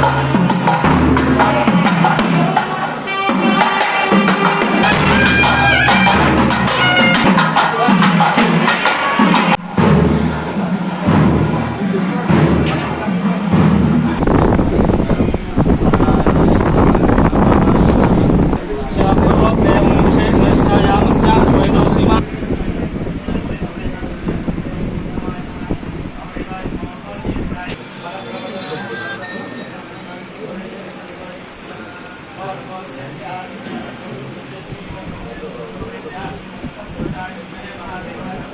Bye.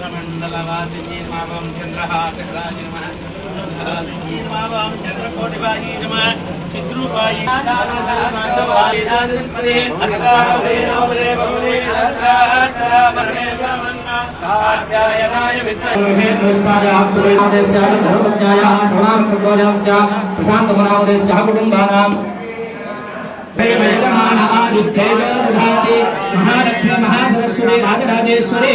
शुक्रमण्डलवासिनीर्मावं चन्द्रहासकराय नमः चन्द्रहासिनीर्मावं चन्द्रकोटिवायी नमः चिद्रूपायी माधवायिदादृष्पदे अस्तावदेनोपदे बहुरे सहस्रात्रा परमे कात्यायनाय विद्महे नमस्काराय सुरेन्द्रस्य धर्मज्ञायाः समान्तकोजास्य प्रशान्तमनावदेस्य कुटुम्बानां महालक्ष्मी महासरस्वती, राजराजेश्वरी।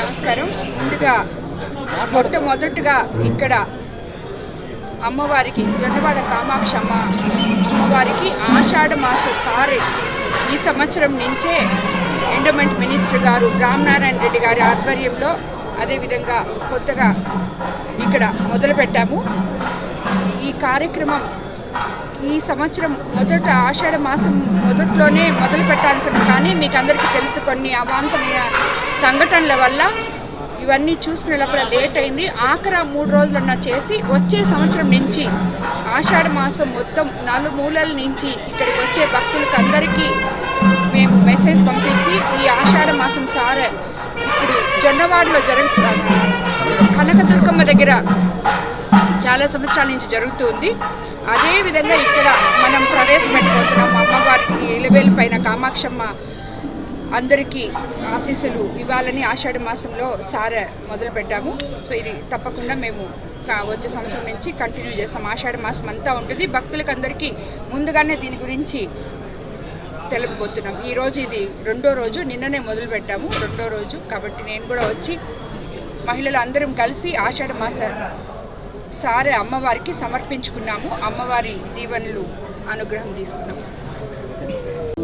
నమస్కారం. ముందుగా మొట్టమొదటిగా ఇక్కడ అమ్మవారికి జొన్నవాడ కామాక్షమ్మ అమ్మవారికి ఆషాఢ మాస సారి ఈ సంవత్సరం నుంచే ఎండోమెంట్ మినిస్టర్ గారు రామనారాయణ రెడ్డి గారి ఆధ్వర్యంలో అదేవిధంగా కొత్తగా ఇక్కడ మొదలుపెట్టాము ఈ కార్యక్రమం ఈ సంవత్సరం మొదట ఆషాఢ మాసం మొదట్లోనే మొదలు పెట్టాలనుకున్నాం. కానీ మీకు అందరికీ తెలుసు కొన్ని అవాంతమైన సంఘటనల వల్ల ఇవన్నీ చూసుకునేటప్పుడు లేట్ అయింది. ఆఖర మూడు రోజులన్నా చేసి వచ్చే సంవత్సరం నుంచి ఆషాఢ మాసం మొత్తం నలుమూలల నుంచి ఇక్కడికి వచ్చే భక్తులకు అందరికీ మేము మెసేజ్ పంపించి ఈ ఆషాఢ మాసం సార ఇప్పుడు జొన్నవాడలో జరుగుతున్నాము కనకదుర్గమ్మ దగ్గర చాలా సంవత్సరాల నుంచి జరుగుతుంది. అదేవిధంగా ఇక్కడ మనం ప్రవేశపెట్టబోతున్నాం అమ్మవారికి ఎలివేలు పైన కామాక్షమ్మ అందరికీ ఆశీస్సులు ఇవ్వాలని ఆషాఢ మాసంలో సార మొదలు పెట్టాము సో ఇది తప్పకుండా మేము వచ్చే సంవత్సరం నుంచి కంటిన్యూ చేస్తాం. ఆషాఢ మాసం అంతా ఉంటుంది. భక్తులకు అందరికీ ముందుగానే దీని గురించి తెలుపబోతున్నాం. ఈరోజు ఇది రెండో రోజు. నిన్ననే మొదలు పెట్టాము రెండో రోజు కాబట్టి నేను కూడా వచ్చి మహిళలు అందరం కలిసి ఆషాఢ మాస సారే అమ్మవారికి సమర్పించుకున్నాము. అమ్మవారి దీవెనలు అనుగ్రహం తీసుకున్నాము.